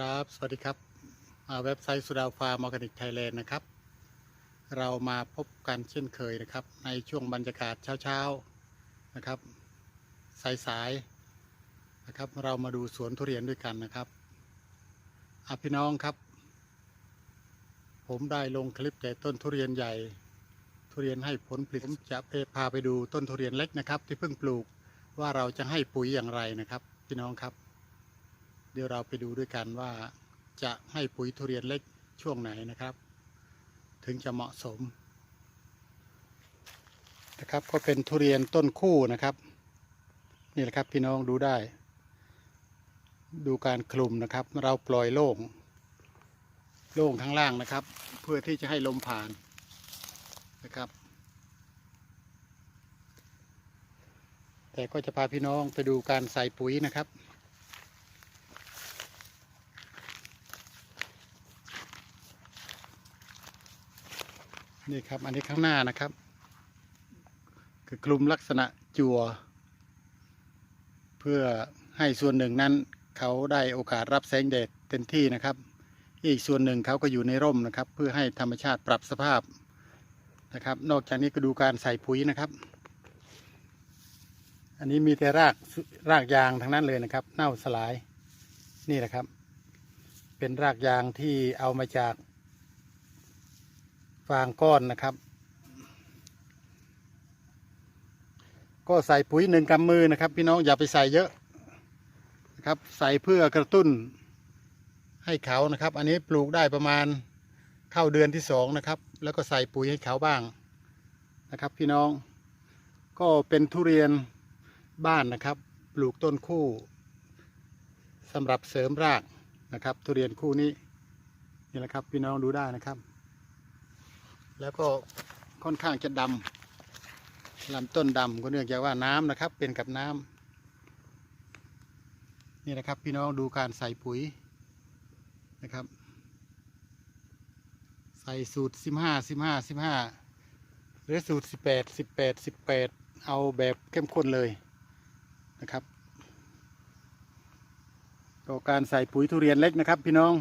ครับ สวัสดีครับเว็บไซต์สุดาฟาร์มออร์แกนิกไทยแลนด์นะครับ เรามาพบกันเช่นเคยนะครับ ในช่วงบรรยากาศเช้าๆนะครับ สายๆนะครับ เรามาดูสวนทุเรียนด้วยกันนะครับอะพี่น้องครับ ผมได้ลงคลิปแต่ต้นทุเรียนใหญ่ ทุเรียนให้ผลผลิตจะไปพาไปดูต้นทุเรียนเล็กนะครับ ที่เพิ่งปลูกว่าเราจะให้ปุ๋ยอย่างไรนะครับ พี่น้องครับ เดี๋ยวเราไปดูด้วยกันว่าจะให้ปุ๋ยทุเรียนเล็กช่วงไหนนะครับ ถึงจะเหมาะสมนะครับก็เป็นทุเรียนต้นคู่นะครับ นี่แหละครับพี่น้องดูได้ ดูการคลุมนะครับ เราปล่อยโล่ง โล่งข้างล่างนะครับ เพื่อที่จะให้ลมผ่านนะครับ แต่ก็จะพาพี่น้องไปดูการใส่ปุ๋ยนะครับ นี่ครับ อันนี้ข้างหน้านะครับ คือกลุ่มลักษณะจัวเพื่อให้ส่วนหนึ่งนั้นเขาได้โอกาสรับแสงแดดเต็มที่นะครับ อีกส่วนหนึ่งเขาก็อยู่ในร่มนะครับ เพื่อให้ธรรมชาติปรับสภาพนะครับ นอกจากนี้ก็ดูการใส่ปุ๋ยนะครับ อันนี้มีแต่รากรากยางทั้งนั้นเลยนะครับ เน่าสลายนี่แหละครับ เป็นรากยางที่เอามาจาก ฟางก้อนนะครับ ก็ใส่ปุ๋ยหนึ่งกำมือนะครับ พี่น้องอย่าไปใส่เยอะนะครับ ใส่เพื่อกระตุ้นให้เขานะครับ อันนี้ปลูกได้ประมาณเข้าเดือนที่สองนะครับ แล้วก็ใส่ปุ๋ยให้เขาบ้างนะครับ พี่น้องก็เป็นทุเรียนบ้านนะครับ ปลูกต้นคู่สำหรับเสริมรากนะครับ ทุเรียนคู่นี้นี่แหละครับ พี่น้องดูได้นะครับ แล้วก็ค่อนข้างจะดำลำต้นดำก็เนื่องจากว่าน้ำนะครับ เป็นกับน้ำนี่นะครับ พี่น้องดูการใส่ปุ๋ยนะครับ ใส่สูตรสิบห้าสิบห้าสิบห้าหรือสูตรสิบแปดสิบแปดสิบแปดเอาแบบเข้มข้นเลยนะครับก็การใส่ปุ๋ยทุเรียนเล็กนะครับ พี่น้อง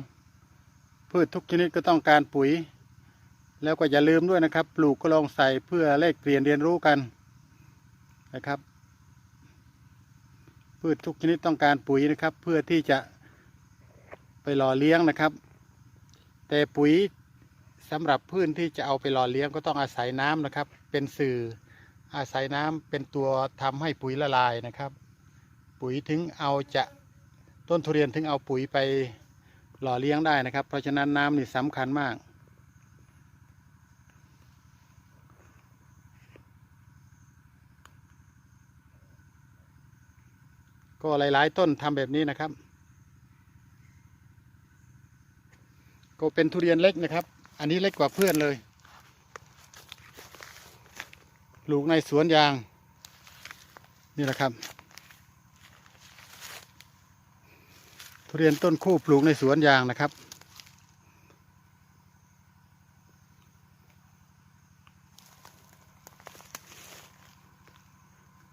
พืชทุกชนิดก็ต้องการปุ๋ย แล้วก็อย่าลืมด้วยนะครับ ปลูกก็ลองใส่เพื่อแลกเปลี่ยนเรียนรู้กันนะครับ พืชทุกชนิดต้องการปุ๋ยนะครับ เพื่อที่จะไปหล่อเลี้ยงนะครับ แต่ปุ๋ยสำหรับพืชที่จะเอาไปหล่อเลี้ยงก็ต้องอาศัยน้ำนะครับ เป็นสื่ออาศัยน้ำเป็นตัวทำให้ปุ๋ยละลายนะครับ ปุ๋ยถึงเอาจะต้นทุเรียนถึงเอาปุ๋ยไปหล่อเลี้ยงได้นะครับ เพราะฉะนั้นน้ำนี่สำคัญมาก ก็หลาย ๆ ต้นทำแบบนี้นะครับ ก็เป็นทุเรียนเล็กนะครับ อันนี้เล็กกว่าเพื่อนเลยปลูกในสวนยาง นี่แหละครับทุเรียนต้นคู่ปลูกในสวนยางนะครับ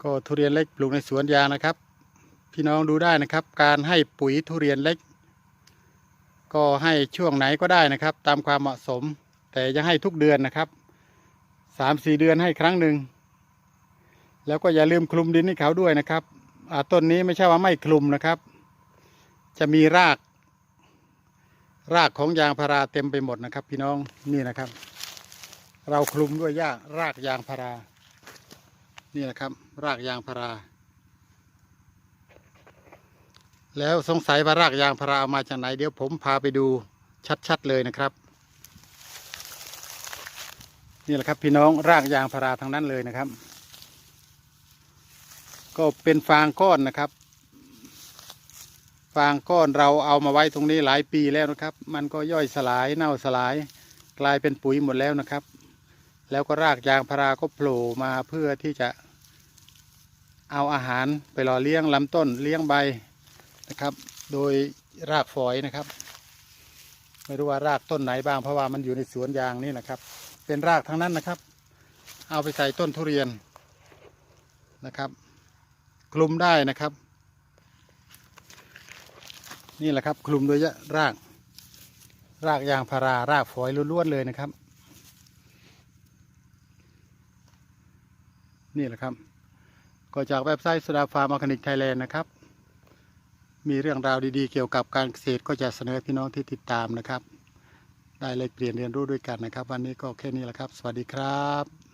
ก็ทุเรียนเล็กปลูกในสวนยางนะครับ พี่น้องดูได้นะครับ การให้ปุ๋ยทุเรียนเล็ก ก็ให้ช่วงไหนก็ได้นะครับ ตามความเหมาะสม แต่จะให้ทุกเดือนนะครับสามสี่เดือนให้ครั้งหนึ่งแล้วก็อย่าลืมคลุมดินให้เขาด้วยนะครับต้นนี้ไม่ใช่ว่าไม่คลุมนะครับ จะมีราก รากของยางพาราเต็มไปหมดนะครับ พี่น้องนี่นะครับ เราคลุมด้วยหญ้ารากยางพารา นี่นะครับ รากยางพารา แล้วสงสัยว่ารากยางพาราเอามาจากไหน เดี๋ยวผมพาไปดูชัดๆเลยนะครับ นี่แหละครับพี่น้องรากยางพาราทางนั้นเลยนะครับ ก็เป็นฟางก้อนนะครับ ฟางก้อนเราเอามาไว้ตรงนี้หลายปีแล้วนะครับ มันก็ย่อยสลายเน่าสลายกลายเป็นปุ๋ยหมดแล้วนะครับ แล้วก็รากยางพาราก็โผล่มาเพื่อที่จะเอาอาหารไปหล่อเลี้ยงลำต้นเลี้ยงใบ นะครับ โดยรากฝอยนะครับ ไม่รู้ว่ารากต้นไหนบ้างเพราะว่ามันอยู่ในสวนยางนี่นะครับ เป็นรากทั้งนั้นนะครับ เอาไปใส่ต้นทุเรียนนะครับ คลุมได้นะครับ นี่แหละครับ คลุมโดยราก รากยางพารารากฝอยล้วนๆเลยนะครับ นี่แหละครับก็จากเว็บไซต์สุดาฟาร์มอร์แกนิกไทยแลนด์นะครับ มีเรื่องราวดีๆ เกี่ยวกับการเกษตรก็จะเสนอพี่น้องที่ติดตามนะครับ ได้เลยเปลี่ยนเรียนรู้ด้วยกันนะครับ วันนี้ก็แค่นี้แหละครับ สวัสดีครับ